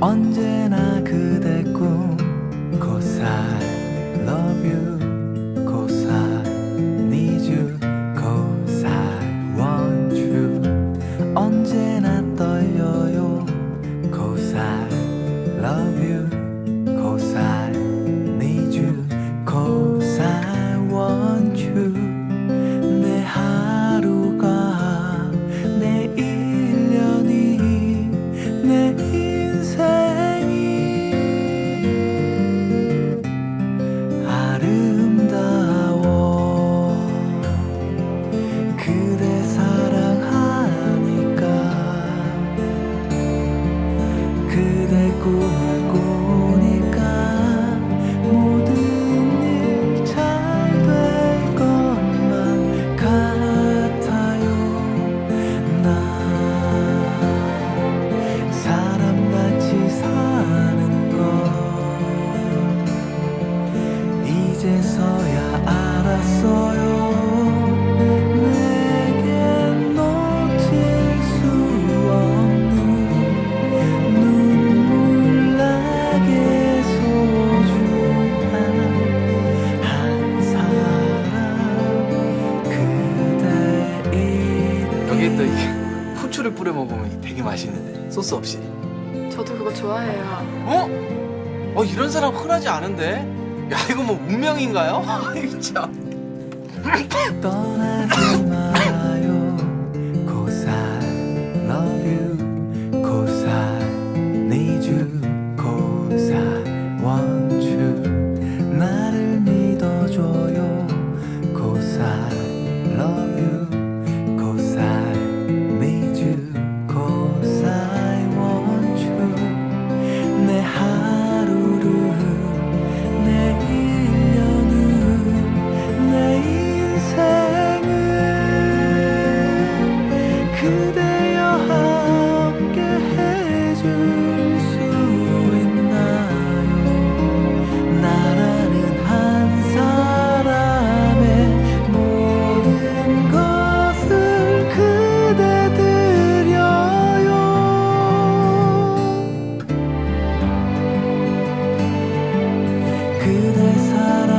언제나 그대 꿈 고사 love you. 여기에다 이게 후추를 뿌려 먹으면 되게 맛있는데 소스 없이. 저도 그거 좋아해요. 어? 어 이런 사람 흔하지 않은데. 야 이거 뭐 운명인가요? 아이 참. 你 그대 사랑